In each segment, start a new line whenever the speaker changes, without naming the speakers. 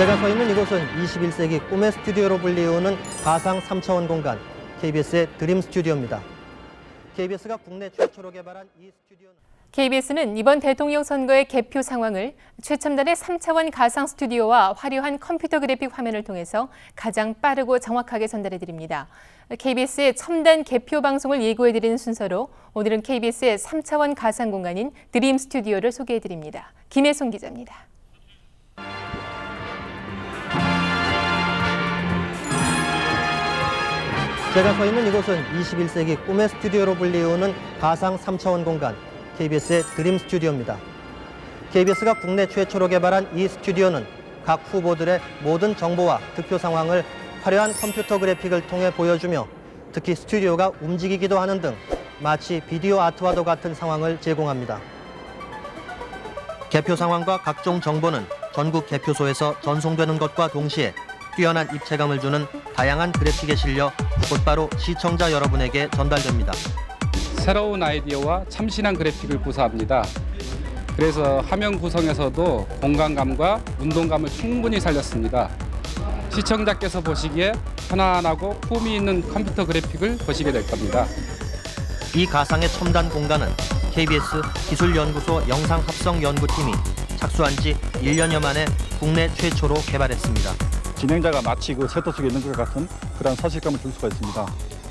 제가 서 있는 이곳은 21세기 꿈의 스튜디오로 불리우는 가상 3차원 공간 KBS의 드림 스튜디오입니다. KBS가 국내 최초로 개발한 이 스튜디오는
KBS는 이번 대통령 선거의 개표 상황을 최첨단의 3차원 가상 스튜디오와 화려한 컴퓨터 그래픽 화면을 통해서 가장 빠르고 정확하게 전달해 드립니다. KBS의 첨단 개표 방송을 예고해 드리는 순서로 오늘은 KBS의 3차원 가상 공간인 드림 스튜디오를 소개해 드립니다. 김혜송 기자입니다.
제가 서 있는 이곳은 21세기 꿈의 스튜디오로 불리우는 가상 3차원 공간 KBS의 드림 스튜디오입니다. KBS가 국내 최초로 개발한 이 스튜디오는 각 후보들의 모든 정보와 득표 상황을 화려한 컴퓨터 그래픽을 통해 보여주며 특히 스튜디오가 움직이기도 하는 등 마치 비디오 아트와도 같은 상황을 제공합니다. 개표 상황과 각종 정보는 전국 개표소에서 전송되는 것과 동시에 뛰어난 입체감을 주는 다양한 그래픽에 실려 곧바로 시청자 여러분에게 전달됩니다.
새로운 아이디어와 참신한 그래픽을 구사합니다. 그래서 화면 구성에서도 공간감과 운동감을 충분히 살렸습니다. 시청자께서 보시기에 편안하고 품위 있는 컴퓨터 그래픽을 보시게 될 겁니다.
이 가상의 첨단 공간은 KBS 기술연구소 영상합성연구팀이 착수한 지 1년여 만에 국내 최초로 개발했습니다.
진행자가 마치 그 세터 속에 있는 것 같은 그런 사실감을 줄 수가 있습니다.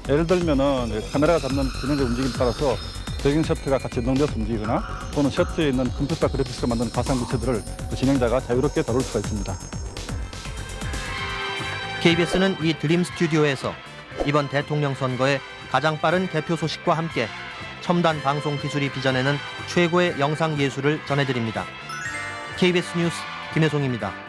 예를 들면은 카메라가 잡는 진행자 움직임에 따라서 배경 셔트가 같이 연동돼서 움직이거나 또는 셔트에 있는 컴퓨터 그래픽스가 만든 가상 물체들을 그 진행자가 자유롭게 다룰 수가 있습니다.
KBS는 이 드림 스튜디오에서 이번 대통령 선거의 가장 빠른 개표 소식과 함께 첨단 방송 기술이 빚어내는 최고의 영상 예술을 전해드립니다. KBS 뉴스 김혜송입니다.